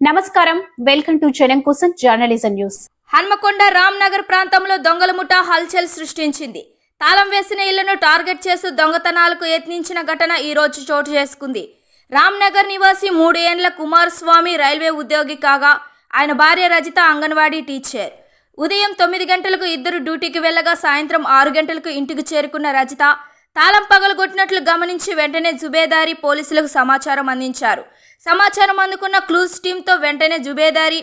నమస్కారం. Welcome to జనం కోసం జర్నలిజం న్యూస్. హన్మకొండ రామ్నగర్ ప్రాంతంలో దొంగల ముఠ హల్చల్ సృష్టించింది. తాళం వేసిన ఇళ్ళను టార్గెట్ చేస్తూ దొంగతనాలకు యత్నించిన ఘటన ఈ రోజు చోటు చేసుకుంది. రామ్నగర్ నివాసి మూడు ఏండ్ల కుమార్ స్వామి రైల్వే ఉద్యోగి కాగా ఆయన భార్య రజిత అంగన్వాడీ టీచర్. ఉదయం తొమ్మిది గంటలకు ఇద్దరు డ్యూటీకి వెళ్ళగా సాయంత్రం ఆరు గంటలకు ఇంటికి చేరుకున్న రజిత తాళం పగలగొట్టినట్లు గమనించి వెంటనే జుబేదారి పోలీసులకు సమాచారం అందించారు. సమాచారం అందుకున్న క్లూస్ టీంతో వెంటనే జుబేదారి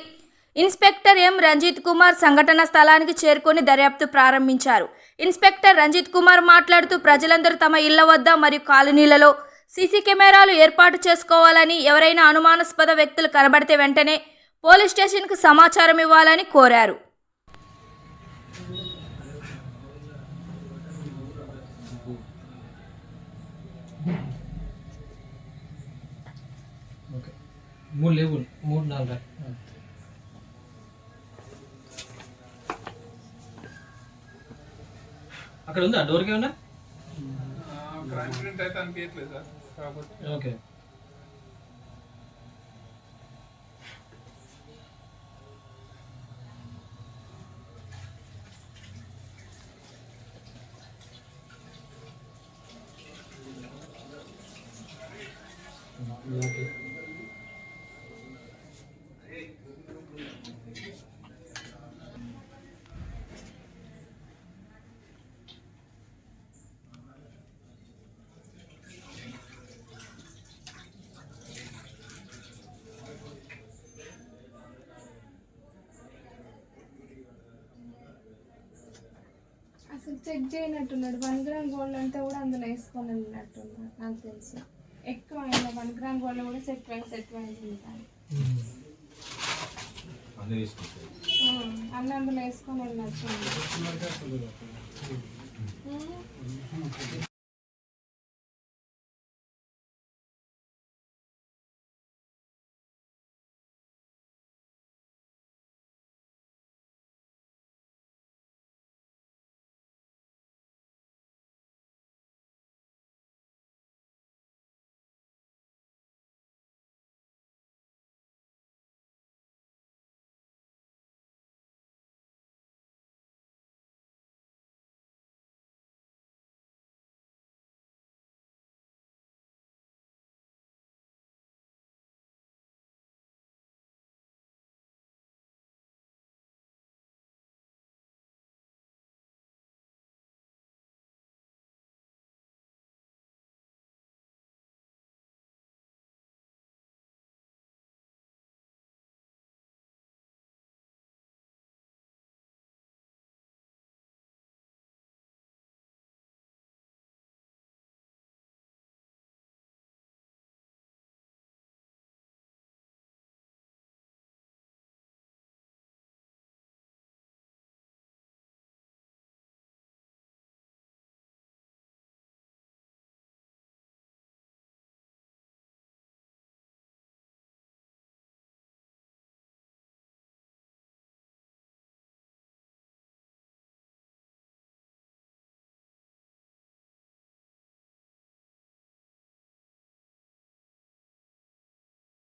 ఇన్స్పెక్టర్ ఎం రంజిత్ కుమార్ సంఘటన స్థలానికి చేరుకొని దర్యాప్తు ప్రారంభించారు. ఇన్స్పెక్టర్ రంజిత్ కుమార్ మాట్లాడుతూ ప్రజలందరూ తమ ఇళ్ళ వద్ద మరియు కాలనీలలో సీసీ కెమెరాలు ఏర్పాటు చేసుకోవాలని ఎవరైనా అనుమానాస్పద వ్యక్తులు కనబడితే వెంటనే పోలీస్ స్టేషన్కు సమాచారం ఇవ్వాలని కోరారు. మూడు లేవు మూడు నాలుగు. అక్కడ ఉందా? డోర్కి ఏమన్నా క్రైమ్ ప్రింట్ అయితే అనిపించట్లేదు సార్ కాబట్టి ఓకే. ఓకే. అసలు చెక్ చేయనట్టున్నాడు. వన్ గ్రామ్ గోల్డ్ అంటే కూడా అందులో వేసుకొని వెళ్ళినట్టున్నాడు నాకు తెలుసు. ఎక్కువ అయినా వన్ గ్రామ్ గోల్డ్ కూడా సెట్ వైజ్ సెట్ వైజ్ ఉంటాయి. అన్న అందులో వేసుకొని వెళ్ళినట్టున్నాడు